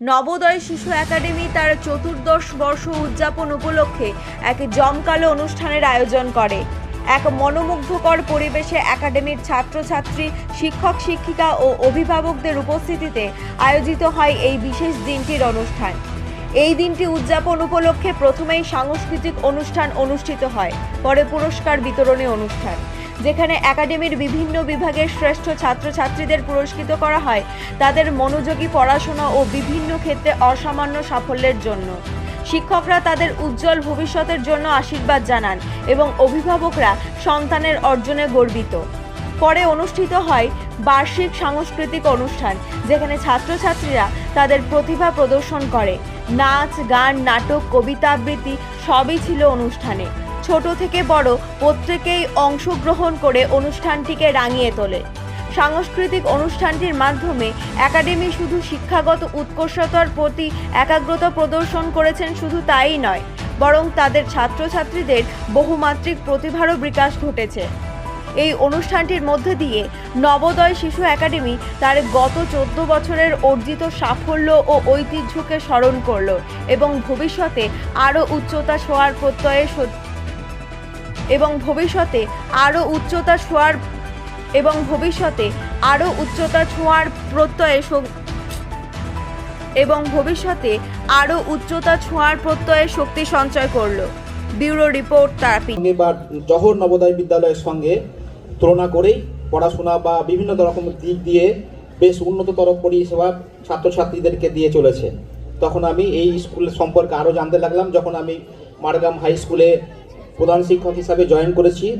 নবোদয় শিশু একাডেমি তার চতুর্দশ বর্ষ উদযাপন উপলক্ষে এক জমকালো অনুষ্ঠানের আয়োজন করে। এক মনোমুগ্ধকর পরিবেশে একাডেমির ছাত্রছাত্রী, শিক্ষক, শিক্ষিকা ও অভিভাবকদের উপস্থিতিতে আয়োজিত হয় এই বিশেষ দিনটির অনুষ্ঠান। এই দিনটি উদযাপন উপলক্ষে প্রথমেই সাংস্কৃতিক অনুষ্ঠান অনুষ্ঠিত হয়, পরে পুরস্কার বিতরণী অনুষ্ঠান। যেখানে একাডেমির বিভিন্ন বিভাগের শ্রেষ্ঠ ছাত্রছাত্রীদের পুরস্কৃত করা হয়। তাদের মনোযোগী পড়াশোনা ও বিভিন্ন ক্ষেত্রে অসামান্য সাফল্যের জন্য। শিক্ষকরা তাদের উজ্জ্বল ভবিষ্যতের জন্য আশীর্বাদ জানান এবং অভিভাবকরা সন্তানের অর্জনে গর্বিত। পরে অনুষ্ঠিত হয় বার্ষিক সাংস্কৃতিক অনুষ্ঠান, যেখানে ছাত্রছাত্রীরা তাদের প্রতিভা প্রদর্শন করে। নাচ, গান, নাটক, কবিতা আবৃত্তি সবই ছিল অনুষ্ঠানে। ছোট থেকে বড় প্রত্যেকেই অংশগ্রহণ করে অনুষ্ঠানটিকে রাঙিয়ে তোলে। সাংস্কৃতিক অনুষ্ঠানটির মাধ্যমে একাডেমি শুধু শিক্ষাগত উৎকর্ষতার প্রতি একাগ্রতা প্রদর্শন করেছেন শুধু তাই নয়, বরং তাদের ছাত্রছাত্রীদের বহুমাত্রিক প্রতিভারও বিকাশ ঘটেছে। এই অনুষ্ঠানটির মধ্যে দিয়ে নবোদয় শিশু একাডেমি তার গত চোদ্দ বছরের অর্জিত সাফল্য ও ঐতিহ্যকে স্মরণ করল এবং ভবিষ্যতে আরও উচ্চতা ছোঁয়ার প্রত্যয়ে সত- এবং ভবিষ্যতে আরও উচ্চতা ছোঁয়ার এবং ভবিষ্যতে আরও উচ্চতা ছোঁয়ার প্রত্যয়ে এবং ভবিষ্যতে আরও উচ্চতা ছোঁয়ার প্রত্যয়ে শক্তি সঞ্চয় করল। ব্যুরো রিপোর্ট সঙ্গে বা জহর নবোদয় বিদ্যালয়ের সঙ্গে তুলনা করেই পড়াশোনা বা বিভিন্ন রকম দিক দিয়ে বেশ উন্নততর পরিষেবা ছাত্রছাত্রীদেরকে দিয়ে চলেছে। তখন আমি এই স্কুল সম্পর্কে আরও জানতে লাগলাম। যখন আমি মারগাম হাই স্কুলে প্রধান শিক্ষক হিসাবে জয়েন করেছি।